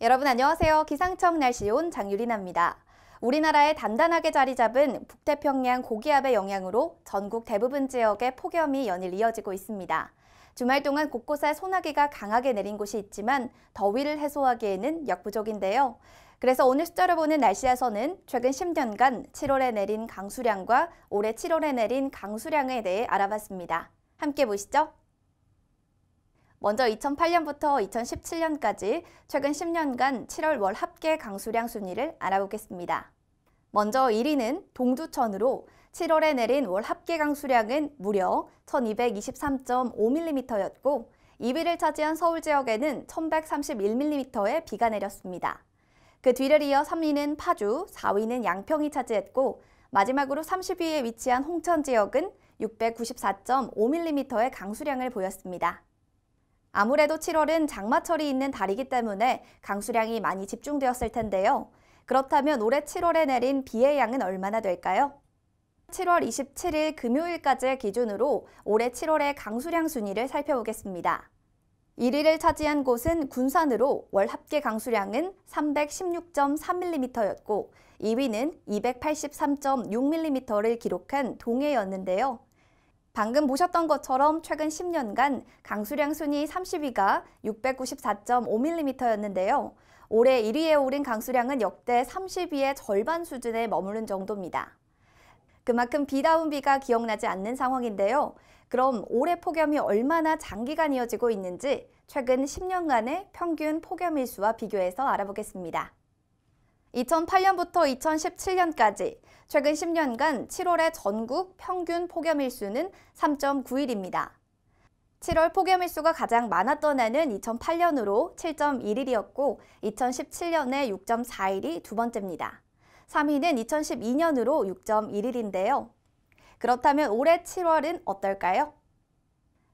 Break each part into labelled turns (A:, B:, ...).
A: 여러분 안녕하세요. 기상청 날씨온 장유리나입니다. 우리나라에 단단하게 자리 잡은 북태평양 고기압의 영향으로 전국 대부분 지역에 폭염이 연일 이어지고 있습니다. 주말 동안 곳곳에 소나기가 강하게 내린 곳이 있지만 더위를 해소하기에는 역부족인데요. 그래서 오늘 숫자로 보는 날씨에서는 최근 10년간 7월에 내린 강수량과 올해 7월에 내린 강수량에 대해 알아봤습니다. 함께 보시죠. 먼저 2008년부터 2017년까지 최근 10년간 7월 월 합계 강수량 순위를 알아보겠습니다. 먼저 1위는 동두천으로 7월에 내린 월 합계 강수량은 무려 1223.5mm였고 2위를 차지한 서울 지역에는 1131mm의 비가 내렸습니다. 그 뒤를 이어 3위는 파주, 4위는 양평이 차지했고 마지막으로 30위에 위치한 홍천 지역은 694.5mm의 강수량을 보였습니다. 아무래도 7월은 장마철이 있는 달이기 때문에 강수량이 많이 집중되었을 텐데요. 그렇다면 올해 7월에 내린 비의 양은 얼마나 될까요? 7월 27일 금요일까지의 기준으로 올해 7월의 강수량 순위를 살펴보겠습니다. 1위를 차지한 곳은 군산으로 월 합계 강수량은 316.3mm였고 2위는 283.6mm를 기록한 동해였는데요. 방금 보셨던 것처럼 최근 10년간 강수량 순위 30위가 694.5mm였는데요. 올해 1위에 오른 강수량은 역대 30위의 절반 수준에 머무른 정도입니다. 그만큼 비다운 비가 기억나지 않는 상황인데요. 그럼 올해 폭염이 얼마나 장기간 이어지고 있는지 최근 10년간의 평균 폭염 일수와 비교해서 알아보겠습니다. 2008년부터 2017년까지 최근 10년간 7월의 전국 평균 폭염일수는 3.9일입니다. 7월 폭염일수가 가장 많았던 해는 2008년으로 7.1일이었고 2017년에 6.4일이 두 번째입니다. 3위는 2012년으로 6.1일인데요. 그렇다면 올해 7월은 어떨까요?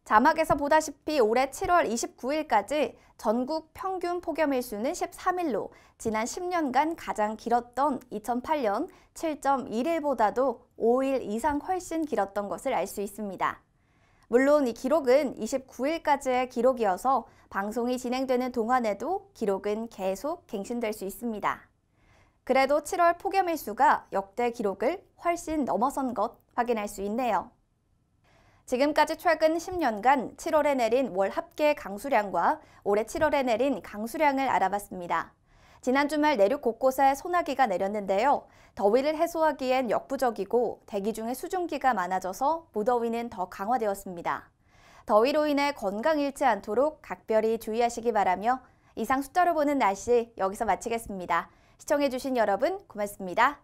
A: 자막에서 보다시피 올해 7월 29일까지 전국 평균 폭염일수는 13일로 지난 10년간 가장 길었던 2008년 7.1일보다도 5일 이상 훨씬 길었던 것을 알 수 있습니다. 물론 이 기록은 29일까지의 기록이어서 방송이 진행되는 동안에도 기록은 계속 갱신될 수 있습니다. 그래도 7월 폭염일수가 역대 기록을 훨씬 넘어선 것 확인할 수 있네요. 지금까지 최근 10년간 7월에 내린 월 합계 강수량과 올해 7월에 내린 강수량을 알아봤습니다. 지난 주말 내륙 곳곳에 소나기가 내렸는데요. 더위를 해소하기엔 역부족이고 대기 중에 수증기가 많아져서 무더위는 더 강화되었습니다. 더위로 인해 건강 잃지 않도록 각별히 주의하시기 바라며 이상 숫자로 보는 날씨 여기서 마치겠습니다. 시청해주신 여러분 고맙습니다.